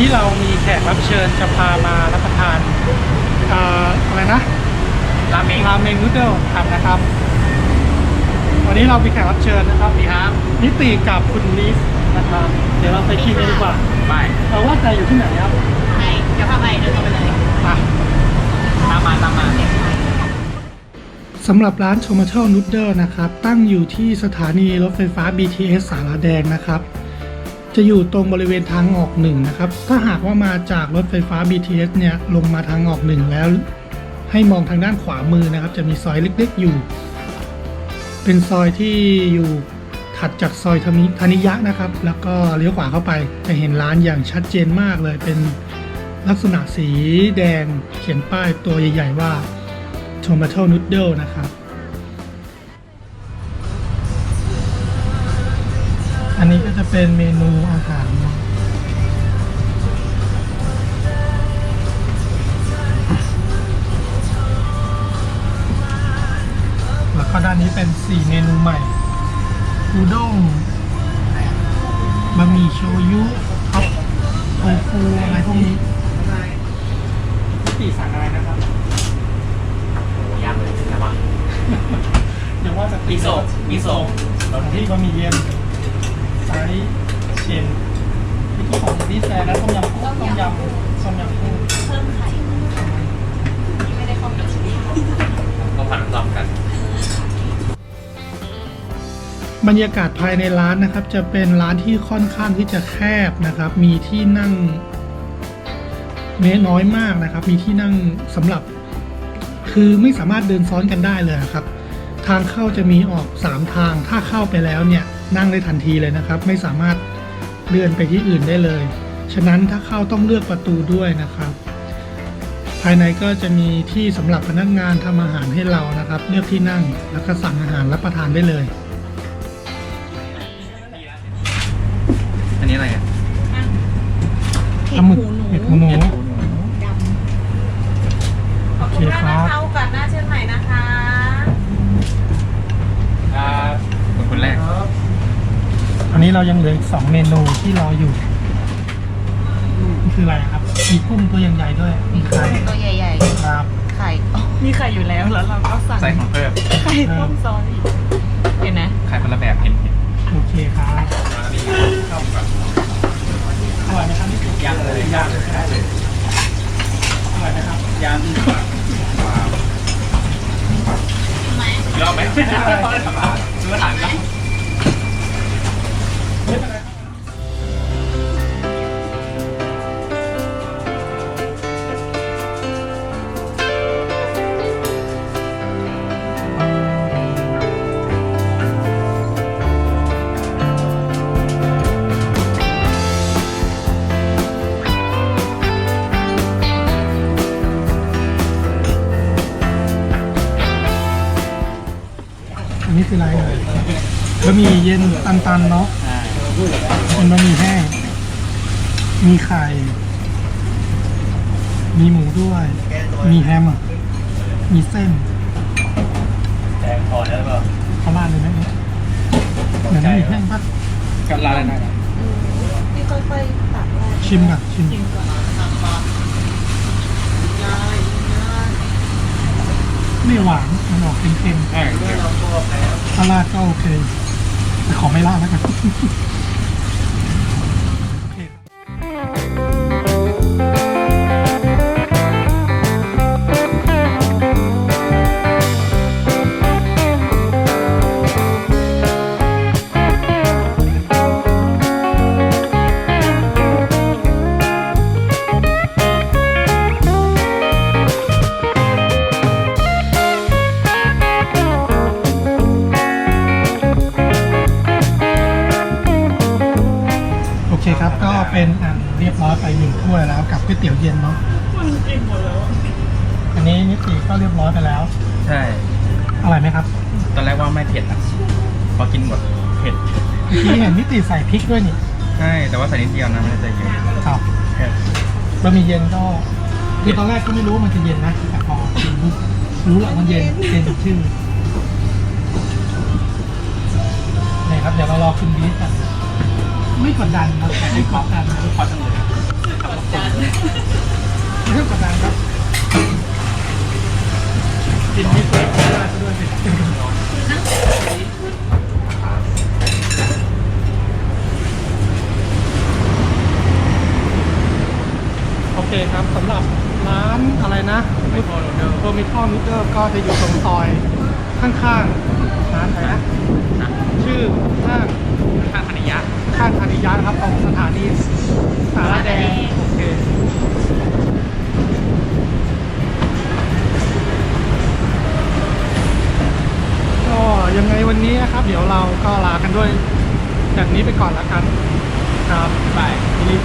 นี้เรามีแขกรับเชิญจะพามารับประทานเอ่ออะไรนะราเมงราเมงนูเดิลครับนะครับ วันนี้เรามีแขกรับเชิญนะครับดีครับนิติกับคุณลิฟนะครับ เดี๋ยวเราไปกินกันดีกว่าไปเราว่าใจอยู่ที่ไหนครับไปเดี๋ยวพาไปเดินเข้าไปเลยมาตามมาตามมาสำหรับร้าน Tomato Noodle นะครับ ตั้งอยู่ที่สถานีรถไฟฟ้า BTS สารแดงนะครับ จะอยู่ตรงบริเวณทางออกหนึ่งนะครับ ถ้าหากว่ามาจากรถไฟฟ้า BTS เนี่ยลงมาทางออกหนึ่งแล้ว ให้มองทางด้านขวามือนะครับ จะมีซอยเล็กๆอยู่ เป็นซอยที่อยู่ถัดจากซอยธนิธนิยะนะครับ แล้วก็เลี้ยวขวาเข้าไปจะเห็นร้านอย่างชัดเจนมากเลยเป็นลักษณะสีแดงเขียนป้ายตัวใหญ่ ๆ ว่า Tomato Noodle นะครับ เป็นเมนูอาหารนะแล้วก็ด้านนี้เป็น 4 เมนูใหม่อูด้งบะหมี่โชยุครับโทฟูอะไรพวกนี้ตีสั่งอะไรนะครับยากเลยอะไรวะเดี๋ยวว่าจะมิโซะมิโซะของที่บะหมี่เย็น ไซส์เชนที่กี้ของดิสแลนด์แล้วต้มยำกุ้งต้มยำต้มยำกุ้งเพิ่มไข่นี่ไม่ได้เข้ากับชีวิตต้องผ่านรอบกัน บรรยากาศภายในร้านนะครับ จะเป็นร้านที่ค่อนข้างที่จะแคบนะครับ มีที่นั่งเมตรน้อยมากนะครับ มีที่นั่งสำหรับ คือไม่สามารถเดินซ้อนกันได้เลยครับ ทางเข้าจะมีออก 3 ทางถ้าเข้าไปแล้วเนี่ย นั่งได้ทันทีเลยนะครับ ไม่สามารถเลื่อนไปที่อื่นได้เลย ฉะนั้นถ้าเข้าต้องเลือกประตูด้วยนะครับ ภายในก็จะมีที่สำหรับพนักงานทำอาหารให้เรานะครับ เลือกที่นั่งแล้วก็สั่งอาหารรับประทานได้เลย อันนี้อะไรอะเห็ปดลาหมึกหูหนู เห็ดหูหนู ด โอำ เค ขอบคุณมาก ครับ นะคะโอกาสหน้าเชิญใหม่นะคะ ครับคนคนแรก อันนี้เรายังเหลืออีกสองเมนูที่รออยู่นี่คืออะไรครับมีกุ้งตัวใหญ่ๆด้วยมีไข่ตัวใหญ่ครับๆ ไข่อ๋อมีไข่อยู่แล้วแล้วเราก็สั่งใส่ของเพิ่มไข่ต้มซอสอีกเห็นไหมขายคนละแบบเห็นเห็นโอเคครับอร่อยไหมครับนี่คือยางเลยยางเลยได้เลยอร่อยไหมครับยางยอมไหมซื้อถามแล้ว นนี้คืออะไรเอ่ยบะหมี่เย็นตันๆเนาะอ่าเป็นบะหมี่แห้ง มีไข่ มีหมูด้วย มีแฮมมีเส้นแดงพอแล้วก็เขาราดเลยไหมเนี่ยเหมือนบะหมี่แห้งปะกับร้านอะไรนะที่ค่อยๆตักได้ชิมก่อนชิม ชิมก่อน ไม่หวานมันออกเค็มอ่าๆถ้าราดก็โอเคแต่ขอไม่ราดแล้วกัน ก็เป็นอันเรียบร้อยไปหนึ่งถ้วยแล้วกับก๋วยเตี๋ยวเย็นเนาะมันอิ่มหมดแล้วอันนี้นิติก็เรียบร้อยไปแล้วใช่ อร่อยไหมครับตอนแรกว่าไม่เผ็ดอะพอกินหมดเผ็ด เมื่อกี้เห็นนิติใส่พริกด้วยนี่ใช่ แต่ว่าใส่นิดเดียวนะไม่ได้ใส่เยอะครับแค่บะหมี่เย็นก็คือตอนแรกก็ไม่รู้ว่ามันจะเย็นนะแต่พอกินปุ๊บรู้แหละมันเย็นเย็นจากชื่อนี่ครับเดี๋ยวเรารอคุณบีทกัน ไม่กดดันครับไม่กดดันนะพอจังเลยกดดันเรื่องกดดันครับกินไม่เสร็จได้ซะด้วยสิโอเคครับสำหรับร้านอะไรนะไม่พอโรเดอร์โรมิทอลนูเดอร์ก็จะอยู่ตรงซอยข้างๆร้านอะไรนะชื่อห้างข้างคณิยะ ข้างธานิยะนะครับตรงสถานีสารแดงโอเคก็ยังไงวันนี้นะครับ เดี๋ยวเราก็ลากันด้วยแบบนี้ไปก่อนแล้วกันครับไปทีนี้